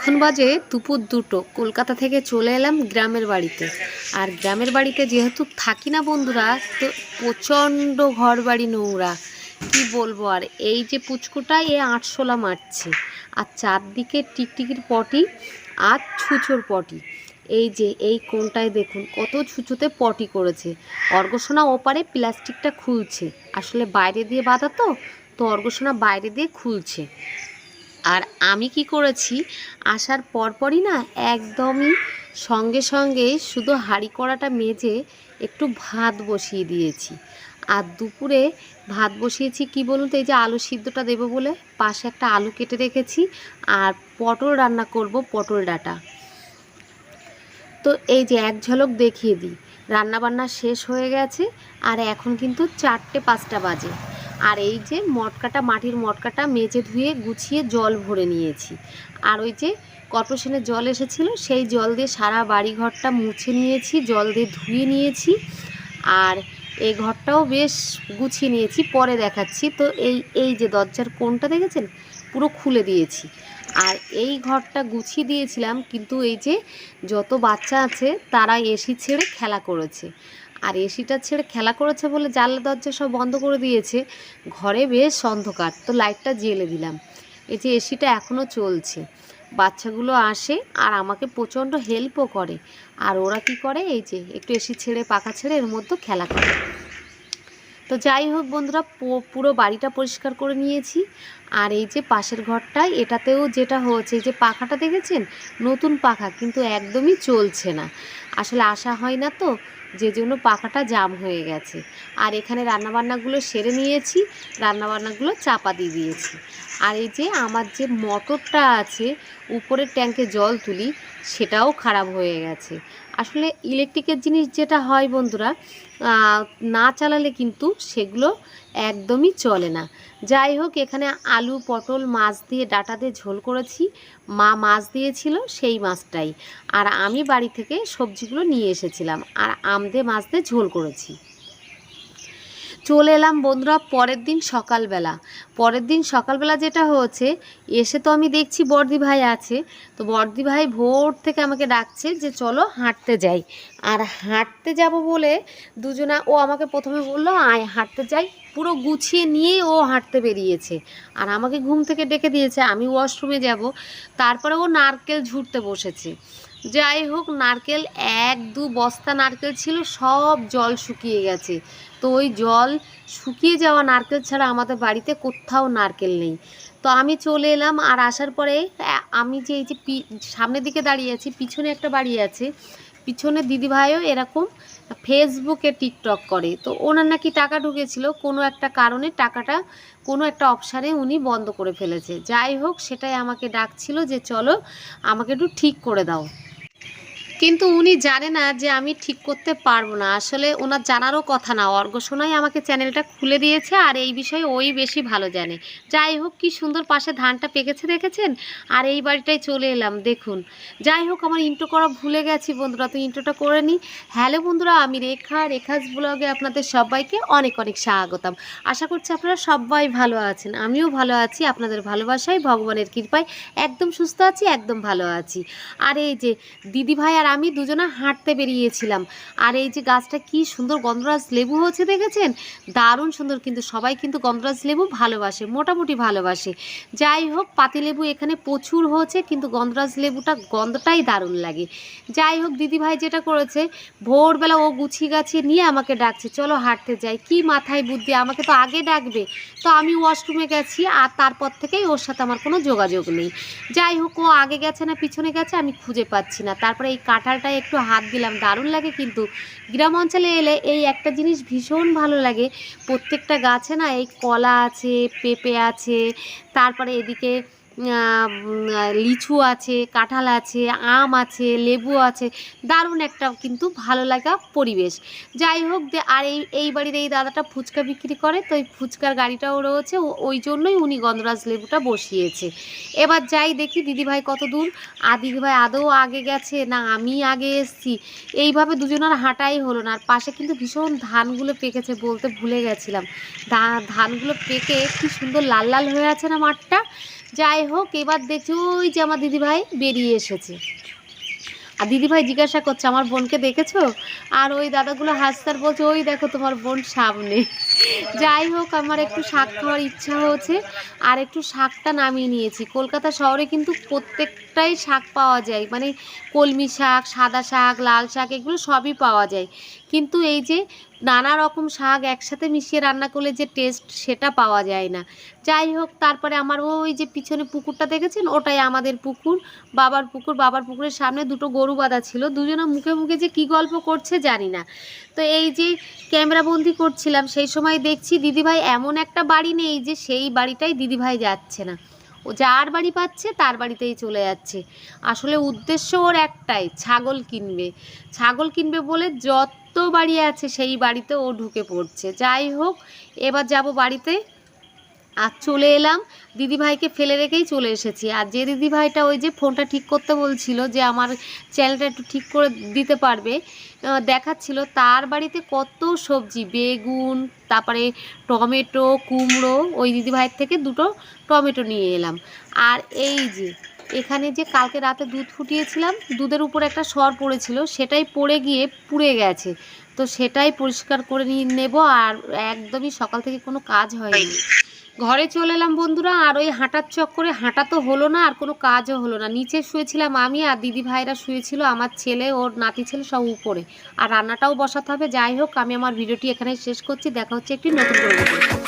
এখন বাজে দুপুর দুটো। কলকাতা থেকে চলে এলাম গ্রামের বাড়িতে। আর গ্রামের বাড়িতে যেহেতু থাকি না বন্ধুরা, তো প্রচণ্ড ঘর বাড়ি নোংরা। কি বলব আর, এই যে পুচকুটা এ আটশোলা মারছে। আর চারদিকে টিকটিকির পটি আর ছুঁচোর পটি। এই যে, এই কোনটায় দেখুন, কত ছুঁচোতে পটি করেছে। অর্গসোনা ওপারে প্লাস্টিকটা খুলছে। আসলে বাইরে দিয়ে বাঁধা তো তো অর্গসোনা বাইরে দিয়ে খুলছে। আর আমি কি করেছি? আসার পরপরই না একদমই সঙ্গে সঙ্গে শুধু হাঁড়ি কড়াটা মেজে একটু ভাত বসিয়ে দিয়েছি। আর দুপুরে ভাত বসিয়েছি কি বলুন তো, এই যে আলু সিদ্ধটা দেবো বলে পাশে একটা আলু কেটে রেখেছি আর পটল রান্না করব পটল ডাটা। তো এই যে এক ঝলক দেখিয়ে দিই, রান্নাবান্না শেষ হয়ে গেছে আর এখন কিন্তু চারটে পাঁচটা বাজে। আর এই যে মটকাটা, মাটির মটকাটা মেজে ধুয়ে গুছিয়ে জল ভরে নিয়েছি। আর ওই যে কর্পোরেশনের জল এসেছিল, সেই জল দিয়ে সারা বাড়ি ঘরটা মুছে নিয়েছি, জল দিয়ে ধুয়ে নিয়েছি। আর এই ঘরটাও বেশ গুছিয়ে নিয়েছি, পরে দেখাচ্ছি। তো এই এই যে দরজার কোনটা দেখেছেন? পুরো খুলে দিয়েছি। আর এই ঘরটা গুছিয়ে দিয়েছিলাম, কিন্তু এই যে যত বাচ্চা আছে, তারা এসি ছেড়ে খেলা করেছে। আর এসিটা ছেড়ে খেলা করেছে বলে জানলা দরজা সব বন্ধ করে দিয়েছে। ঘরে বেশ অন্ধকার, তো লাইটটা জেলে দিলাম। এই যে এসিটা এখনও চলছে। বাচ্চাগুলো আসে আর আমাকে প্রচণ্ড হেল্পও করে। আর ওরা কি করে? এই যে একটু এসি ছেড়ে, পাখা ছেড়ে এর মধ্যে খেলা করে। তো যাই হোক বন্ধুরা পুরো বাড়িটা পরিষ্কার করে নিয়েছি। আর এই যে পাশের ঘরটায়, এটাতেও যেটা হয়েছে যে পাখাটা দেখেছেন? নতুন পাখা, কিন্তু একদমই চলছে না। আসলে আশা হয় না তো, যে জন্য পাখাটা জাম হয়ে গেছে। আর এখানে রান্নাবান্নাগুলো সেরে নিয়েছি, রান্নাবান্নাগুলো চাপা দিয়ে দিয়েছি। আর এই যে আমার যে মোটরটা আছে, উপরের ট্যাঙ্কে জল তুলি, সেটাও খারাপ হয়ে গেছে। আসলে ইলেকট্রিকের জিনিস যেটা হয় বন্ধুরা না চালালে কিন্তু সেগুলো একদমই চলে না। যাই হোক, এখানে আলু, পটল, মাছ দিয়ে ডাটা দিয়ে ঝোল করেছি। মা মাছ দিয়েছিল, সেই মাছটাই। আর আমি বাড়ি থেকে সবজিগুলো নিয়ে এসেছিলাম, আর আম দিয়ে মাছ দিয়ে ঝোল করেছি। চলে এলাম বন্ধুরা পরের দিন সকালবেলা। পরের দিন সকালবেলা যেটা হয়েছে, এসে তো আমি দেখছি বর্দি ভাই আছে। তো বর্দি ভাই ভোর থেকে আমাকে ডাকছে যে চলো হাঁটতে যাই। আর হাঁটতে যাব বলে দুজনা, ও আমাকে প্রথমে বলল, আয়, হাঁটতে যাই। পুরো গুছিয়ে নিয়ে ও হাঁটতে বেরিয়েছে। আর আমাকে ঘুম থেকে ডেকে দিয়েছে, আমি ওয়াশরুমে যাব। তারপরে ও নারকেল ঝুড়তে বসেছে। যাই হোক নারকেল এক, দু বস্তা নারকেল ছিল, সব জল শুকিয়ে গেছে। তো ওই জল শুকিয়ে যাওয়া নারকেল ছাড়া আমাদের বাড়িতে কোথাও নারকেল নেই। তো আমি চলে এলাম আর আসার পরে আমি যে এই যে পি- সামনের দিকে দাঁড়িয়ে আছি, পিছনে একটা বাড়ি আছে। পিছনে দিদিভাইও এরকম ফেসবুকে টিকটক করে। তো ওনার নাকি টাকা ঢুকেছিল, কোনো একটা কারণে টাকাটা, কোনো একটা অপশানে উনি বন্ধ করে ফেলেছে। যাই হোক সেটাই আমাকে ডাকছিল যে, চলো, আমাকে একটু ঠিক করে দাও। কিন্তু উনি জানে না যে আমি ঠিক করতে পারব না। আসলে ওনার জানারও কথা না। অর্গসোনাই আমাকে চ্যানেলটা খুলে দিয়েছে আর এই বিষয়ে ওই বেশি ভালো জানে। যাই হোক, কি সুন্দর পাশে ধানটা পেকেছে দেখেছেন? আর এই বাড়িটায় চলে এলাম, দেখুন। যাই হোক, আমার ইন্টো করা ভুলে গেছি বন্ধুরা, তো ইন্টোটা করে নিই। হ্যালো বন্ধুরা, আমি রেখা। রেখাস ব্লগে আপনাদের সবাইকে অনেক অনেক স্বাগতম। আশা করছি আপনারা সবাই ভালো আছেন। আমিও ভালো আছি। আপনাদের ভালোবাসায়, ভগবানের কৃপায় একদম সুস্থ আছি, একদম ভালো আছি। আর এই যে দিদি ভাই আর আমি দুজনে হাঁটতে বেরিয়েছিলাম। আর এই যে গাছটা কি সুন্দর গন্ধরাজ লেবু হচ্ছে দেখেছেন? দারুণ সুন্দর কিন্তু সবাই কিন্তু গন্ধরাজ লেবু ভালোবাসে, মোটামুটি ভালোবাসে। যাই হোক পাতিলেবু এখানে প্রচুর হয়েছে, কিন্তু গন্ধরাজ লেবুটা গন্ধটাই দারুণ লাগে। যাই হোক দিদি ভাই যেটা করেছে, ভোরবেলা ও গুছিয়ে গাছিয়ে নিয়ে আমাকে ডাকছে, চলো হাঁটতে যাই। কি মাথায় বুদ্ধি, আমাকে তো আগে ডাকবে। তো আমি ওয়াশরুমে গেছি, আর তারপর থেকেই ওর সাথে আমার কোনো যোগাযোগ নেই। যাই হোক, ও আগে গেছে না, পিছনে গেছে, আমি খুঁজে পাচ্ছি না। তারপরে এই কাঁঠালটায় একটু হাত দিলাম, দারুণ লাগে কিন্তু। গ্রাম অঞ্চলে এলে এই একটা জিনিস ভীষণ ভালো লাগে। প্রত্যেকটা গাছে না এই কলা আছে, পেঁপে আছে, তারপরে এদিকে লিচু আছে, কাঁঠাল আছে, আম আছে, লেবু আছে। দারুণ একটা কিন্তু ভালো লাগা পরিবেশ। যাই হোক আর এই এই বাড়ির এই দাদাটা ফুচকা বিক্রি করে, তো এই ফুচকার গাড়িটাও রয়েছে। ওই জন্যই উনি গন্ধরাজ লেবুটা বসিয়েছে। এবার যাই দেখি, দিদিভাই কত দূর? আর দিদিভাই আদৌ আগে গেছে না আমি আগে এসছি? এইভাবে দুজনের হাঁটাই হলো না। আর পাশে কিন্তু ভীষণ ধানগুলো পেকেছে বলতে ভুলে গেছিলাম। ধানগুলো পেকে কি সুন্দর লাল লাল হয়ে আছে না মাঠটা? যাই হোক, এবার দেখছি ওই যে আমার দিদিভাই বেরিয়ে এসেছে। আর দিদিভাই জিজ্ঞাসা করছে, আমার বোনকে দেখেছ? আর ওই দাদাগুলো হাসতার বলছে, ওই দেখো তোমার বোন সামনে। যাই হোক, আমার একটু শাক খাওয়ার ইচ্ছা হয়েছে, আর একটু শাকটা নামিয়ে নিয়েছি। কলকাতা শহরে কিন্তু প্রত্যেকটাই শাক পাওয়া যায় মানে কলমি শাক, সাদা শাক, লাল শাক, এগুলো সবই পাওয়া যায়। কিন্তু এই যে নানা রকম শাক একসাথে মিশিয়ে রান্না করলে যে টেস্ট সেটা পাওয়া যায় না। যাই হোক, তারপরে আমার ওই যে পিছনে পুকুরটা দেখেছেন? ওটাই আমাদের পুকুর, বাবার পুকুর। বাবার পুকুরের সামনে দুটো গরু বাঁধা ছিল, দুজনে মুখে মুখে যে কি গল্প করছে জানি না। তো এই যে ক্যামেরাবন্দি করছিলাম, সেই সময় দেখছি দিদিভাই এমন একটা বাড়ি নেই যে সেই বাড়িটাই দিদিভাই যাচ্ছে না। ও যার বাড়ি পাচ্ছে তার বাড়িতেই চলে যাচ্ছে। আসলে উদ্দেশ্য ওর একটাই, ছাগল কিনবে। ছাগল কিনবে বলে যত বাড়ি আছে সেই বাড়িতে ও ঢুকে পড়ছে। যাই হোক, এবার যাব বাড়িতে। আর চলে এলাম। দিদিভাইকে ফেলে রেখেই চলে এসেছি। আর যে দিদিভাইটা ওই যে ফোনটা ঠিক করতে বলছিল যে আমার চ্যানেলটা একটু ঠিক করে দিতে পারবে দেখাচ্ছিল তার বাড়িতে কত সবজি, বেগুন, তারপরে টমেটো, কুমড়ো, ওই দিদিভাইয়ের থেকে দুটো টমেটো নিয়ে এলাম। আর এই যে, এখানে যে কালকে রাতে দুধ ফুটিয়েছিলাম, দুধের উপর একটা সর পড়েছিল, সেটাই পড়ে গিয়ে পুড়ে গেছে। তো সেটাই পরিষ্কার করে নিয়ে নেব, আর একদমই সকাল থেকে কোনো কাজ হয়নি। ঘরে চলে এলাম বন্ধুরা, আর ওই হাঁটার চক্করে হাঁটা তো হলো না, আর কোনো কাজও হলো না। নিচে শুয়েছিলাম আমি আর দিদি ভাইরা শুয়েছিল, আমার ছেলে, ওর নাতি ছেলে সব উপরে। আর রান্নাটাও বসাতে হবে, যাই হোক, আমি আমার ভিডিওটি এখানে শেষ করছি, দেখা হচ্ছে একটি নতুন করে